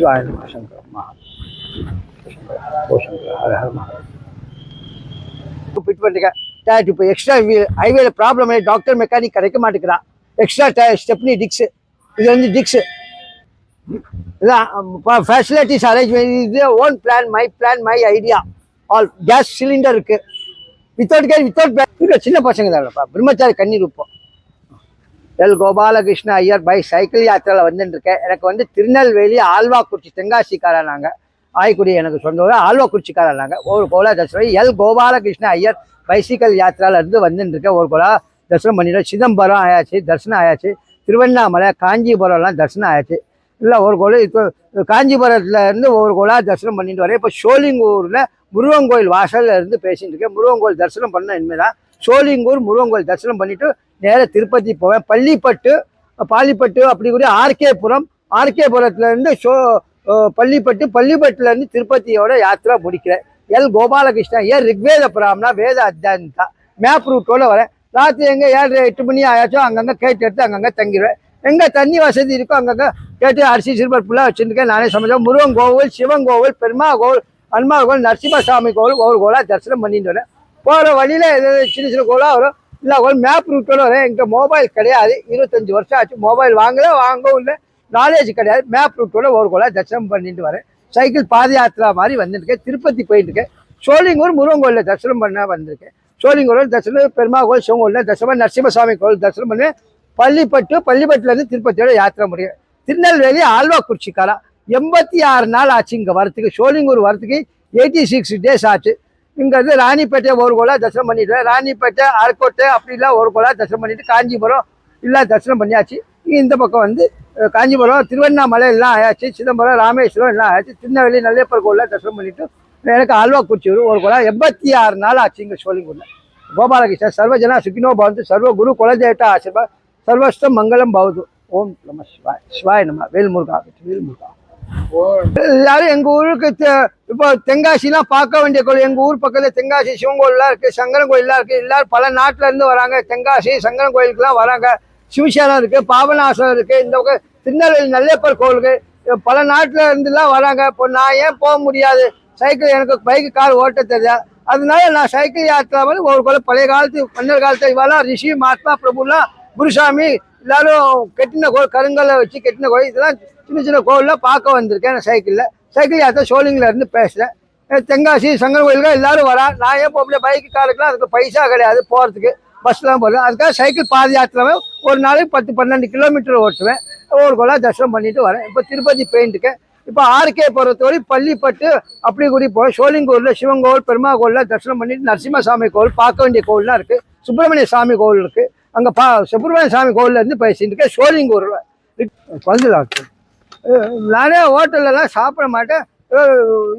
शिवाय நம शंकर ஃபிட் பண்ணிருக்கேன் டயர் இப்போ எக்ஸ்ட்ரா ஹைவேல ப்ராப்ளம் டாக்டர் மெக்கானிக் கிடைக்க மாட்டேங்கிறான் எக்ஸ்ட்ரா டயர் ஸ்டெப்னி டிக்ஸு இது வந்து டிக்ஸு இதான் ஃபெசிலிட்டிஸ் அரேஞ்ச்மெண்ட் இது own plan my plan my idea all gas cylinder இருக்கு வித்தவுட் கேஸ் வித்தவுட் சின்ன பசங்க தானப்பா பிரம்மச்சாரி கண்ணீர் இருப்போம் L Gopalakrishna Iyer by cycle யாத்திரையில் வந்துட்டுருக்கேன் எனக்கு வந்து திருநெல்வேலி ஆழ்வாக்குறிச்சி தென்காசிக்காரன் நாங்கள் ஆய்க்குடி எனக்கு சொந்த ஊர் ஆழ்வாக்குறிச்சிக்காரன் நாங்கள் ஒரு கோலா தசரம் எல் கோபாலகிருஷ்ண ஐயர் பைசிக்கல் யாத்திராவிலேருந்து வந்துட்டுருக்கேன் ஒரு கோலா தரிசனம் பண்ணிட்டோம். சிதம்பரம் ஆயாச்சு தரிசனம் ஆயாச்சு. திருவண்ணாமலை காஞ்சிபுரம்லாம் தரிசனம் ஆயாச்சு. இல்லை ஒரு கோயில் இப்போ காஞ்சிபுரத்துலேருந்து ஒரு கோலா தரிசனம் பண்ணிட்டு வரேன். இப்போ சோழிங்கூரில் முருகன் கோயில் வாசல்ல இருந்து பேசிட்டு இருக்கேன் முருகன் கோயில் தரிசனம் பண்ண இனிமேதான். சோழிங்கூர் முருகன் கோயில் தரிசனம் பண்ணிவிட்டு நேராக திருப்பதி போவேன். பள்ளிப்பட்டு பாலிப்பட்டு அப்படி கூட ஆர்கேபுரம் ஆர்கேபுரத்துலேருந்து சோ பள்ளிப்பட்டு பள்ளிப்பட்டுலேருந்து திருப்பதியோட யாத்திரா முடிக்கிறேன். எல் கோபாலகிருஷ்ணன் ஏன் ரிக்வேத புராம்னா வேத அத்தியாயம் தான் மேப் ரூட்டோட வரேன். ராத்திரி எங்கே ஏழு எட்டு மணி ஆயாச்சோ அங்கங்கே கேட்டு எடுத்து அங்கங்கே தங்கிடுவேன் எங்கே தண்ணி வசதி இருக்கோ அங்கங்கே கேட்டு அரிசி சிறுவர் ஃபுல்லாக வச்சுருக்கேன். நானே சமைச்சேன். முருகன் கோவில் சிவன் கோவில் பெருமா கோவில் அன்மா கோவில் நரசிம்மசாமி கோவில் ஒரு கோவிலாக தரிசனம் பண்ணிட்டு வரேன். போகிற வழியில் ஏதாவது சின்ன சின்ன கோலாக வரும். இல்லை ஒரு மேப் ரூட்டோட வரேன் எங்க மொபைல் கிடையாது. இருபத்தஞ்சி வருஷம் ஆச்சு. மொபைல் வாங்கல வாங்கவும் இல்லை. நாலேஜ் கிடையாது. மேப் ரூட்டோட ஒரு கோலாக தரிசனம் பண்ணிட்டு வரேன். சைக்கிள் பாத யாத்திரா மாதிரி வந்துருக்கேன் திருப்பதி போயிட்டு இருக்கேன் சோழிங்கூர் முருகன் கோயிலில் தரிசனம் பண்ண வந்திருக்கேன். சோழிங்கூரில் தரிசனம் பெருமா கோயில் சிவன் தரிசனம் நரசிம்மசாமி கோயில் தரிசனம் பண்ணேன். பள்ளிப்பட்டு பள்ளிப்பட்டுலேருந்து திருப்பதியோட யாத்திரை முடியும். திருநெல்வேலி ஆழ்வாக்குறிச்சிக்காரா எண்பத்தி ஆறு நாள் ஆச்சு இங்கே வரத்துக்கு சோழிங்கூர் வரத்துக்கு எயிட்டி சிக்ஸ் டேஸ் ஆச்சு. இங்கேருந்து ராணிப்பேட்டை ஒரு கோலா தரிசனம் பண்ணிட்டு ராணிப்பேட்டை ஆர்கோட்டை அப்படிலாம் ஒரு கோலா தரிசனம் பண்ணிட்டு காஞ்சிபுரம் எல்லாம் தரிசனம் பண்ணியாச்சு. இந்த பக்கம் வந்து காஞ்சிபுரம் திருவண்ணாமலை எல்லாம் ஆயாச்சு சிதம்பரம் ராமேஸ்வரம் எல்லாம் ஆயாச்சு திருநெல்வேலி நல்லப்பர் கோயிலில் தரிசனம் பண்ணிட்டு எனக்கு ஆழ்வாக்குறிச்சி ஒரு கோலா எண்பத்தி ஆறு நாள் ஆச்சு இங்கே சோழிங்கூரில் கோபாலகிருஷ்ணன் சர்வஜனா சுகினோ பவந்து சர்வ குரு குலதேவட்டா ஆசிர்வாத் சர்வஸ்தம் மங்களம் பவது. ஓம் நம சிவாய் சிவாய் நம வேல்முருகா வேல்முருகா. எல்லாரும் எங்க ஊருக்கு தெ- இப்போ தென்காசிலாம் பார்க்க வேண்டிய கோயில் எங்க ஊர் பக்கத்துல தென்காசி சிவன் கோயில்லாம் இருக்கு சங்கரன் கோயில்லாம் இருக்கு. எல்லாரும் பல நாட்டுல இருந்து வராங்க. தென்காசி சங்கரன் கோயிலுக்குலாம் வராங்க. சிவசேனம் இருக்கு பாபநாசம் இருக்கு இந்த பக்கம் திருநெல்வேலி நல்லப்பர் கோயிலுக்கு பல நாட்டுல இருந்துலாம் வராங்க. இப்போ நான் ஏன் போக முடியாது? சைக்கிள் எனக்கு பைக்கு கார் ஓட்ட தெரியாது. அதனால நான் சைக்கிள் யாத்திரா மாதிரி ஒரு கோயில் பழைய காலத்து மன்னர் காலத்து இவெல்லாம் ரிஷி மகாத்மா பிரபுலாம் குருசாமி எல்லாரும் கெட்டின கோயில் கருங்கல்ல வச்சு கெட்டின கோயில். இதெல்லாம் சின்ன சின்ன கோவிலில் பார்க்க வந்திருக்கேன் நான் சைக்கிளில். சைக்கிள் யாத்திரை சோழிங்கில் இருந்து பேசுகிறேன் தென்காசி சங்கர் கோயிலுக்கு எல்லாரும் வரா. நான் ஏன் போக முடியல பைக்கு காருக்குலாம் அதுக்கு பைசா கிடையாது போகிறதுக்கு பஸ்லாம் போகிறேன் அதுக்காக சைக்கிள் பாத யாத்திரை ஒரு நாளைக்கு பத்து பன்னெண்டு கிலோமீட்டர் ஓட்டுவேன். ஒரு கோலா தரிசனம் பண்ணிட்டு வரேன். இப்போ திருப்பதி போயிட்டுருக்கேன் இப்போ ஆர்கே பொறுத்தவரை பள்ளிப்பட்டு அப்படி கூடி போய் சோழிங்கூரில் சிவன் கோவில் பெருமா கோவிலில் தரிசனம் பண்ணிட்டு நரசிம்மசாமி கோவில் பார்க்க வேண்டிய கோவில்லாம் இருக்குது சுப்பிரமணிய சாமி கோவில் இருக்குது அங்கே பா சுப்பிரமணிய சாமி கோவில்ல இருந்து பேசிட்டு இருக்கேன். சோழிங்கூரில் பங்குலாக்கு நானே ஹோட்டல்லலாம் சாப்பிட மாட்டேன்.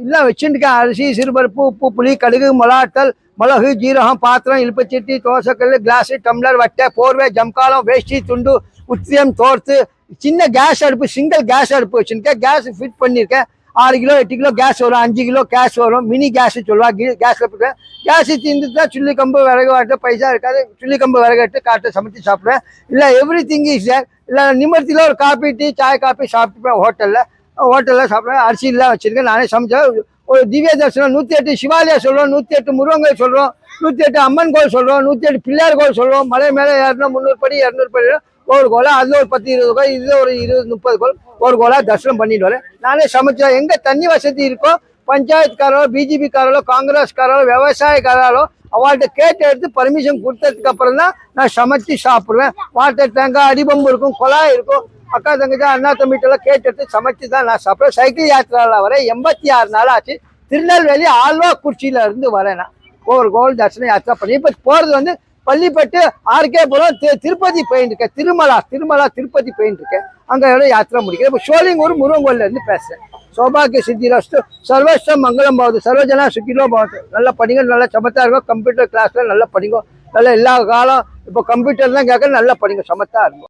எல்லாம் வச்சுருக்கேன் அரிசி சிறுபருப்பு உப்பு புளி கடுகு மொளாட்டல் மிளகு ஜீரகம் பாத்திரம் இழுப்பச்சட்டி தோசைக்கல் கிளாஸு டம்ளர் வட்டை போர்வை ஜம்காலம் வேஷ்டி துண்டு உத்தியம் தோர்த்து சின்ன கேஸ் அடுப்பு சிங்கிள் கேஸ் அடுப்பு வச்சுருக்கேன் கேஸ் ஃபிட் பண்ணியிருக்கேன். ஆறு கிலோ எட்டு கிலோ கேஸ் வரும் அஞ்சு கிலோ கேஸ் வரும். மினி கேஸ் சொல்லுவா கேஸில் போட்டுவேன் கேஸ் தான் சுள்ளி கம்பு விறகு வாட்டு பைசா இருக்காது. சுள்ளி கம்பு விறகு எடுத்து காட்டை சமைச்சு சாப்பிடுவேன். இல்லை எவ்ரி திங் இஸ் சார் இல்லை நிமிர்த்தியில் ஒரு காப்பி டீ சாய் காப்பி சாப்பிட்டுப்பேன் ஹோட்டலில் ஹோட்டலில் சாப்பிடுவேன். அரிசிலாம் வச்சுருக்கேன். நானே சமைச்சேன். ஒரு திவ்ய தரிசனம் நூற்றி எட்டு சிவாலயா சொல்கிறோம் நூற்றி எட்டு முருகன் சொல்கிறோம் நூற்றி எட்டு அம்மன் கோயில் சொல்கிறோம் நூற்றி எட்டு பிள்ளையார் கோயில் சொல்கிறோம் மலை மேலே இரநூறு முந்நூறு படி இரநூறு படி ஒரு கோலம் அதில் ஒரு பத்து இருபது கோயில் இதில் ஒரு இருபது முப்பது கோல் ஒரு கோலா தரிசனம் பண்ணிட்டு வரேன். நானே சமைச்சேன். எங்கே தண்ணி வசதி இருக்கோ பஞ்சாயத்துக்காரோ பிஜேபிக்காரோ காங்கிரஸ்காரோ விவசாயக்காரோ அவள்கிட்ட கேட்டு எடுத்து பர்மிஷன் கொடுத்ததுக்கு அப்புறம் தான் நான் சமைச்சு சாப்பிடுவேன். வாட்டர் தேங்காய் அடிபம்பு இருக்கும் குழாய் இருக்கும். அக்கா தங்கச்சா அண்ணா தம்பிட்டெல்லாம் கேட்டு எடுத்து சமைச்சு தான் நான் சாப்பிடுவேன். சைக்கிள் யாத்திராவில் வரேன் எண்பத்தி ஆறு நாள் ஆச்சு திருநெல்வேலி ஆழ்வாக்குறிச்சியில இருந்து வரேன் நான். ஒரு கோவில் தர்சனம் யாத்திரா பண்ணி. இப்போ போகிறது வந்து பள்ளிப்பட்டு ஆர்கே புரம் திருப்பதி போயின்னு இருக்கேன். திருமலா திருமலா திருப்பதி போயின்னு இருக்கேன். அங்கே யாத்திரை முடிக்கிறேன். இப்போ சோழிங்கூர் முருகன் கோயிலேருந்து இருந்து பேசுறேன் சௌபாகிய சித்திரஸ்து சர்வஸ்டம் மங்களம் பாவது சர்வஜனா சுக்கிலோ பாவது நல்லா படிங்க நல்லா சமத்தா இருக்கும் கம்ப்யூட்டர் கிளாஸ்ல நல்லா படிங்க. நல்லா எல்லா காலம் இப்போ கம்ப்யூட்டர் தான் கேட்க நல்லா படிங்க சமத்தா இருக்கும்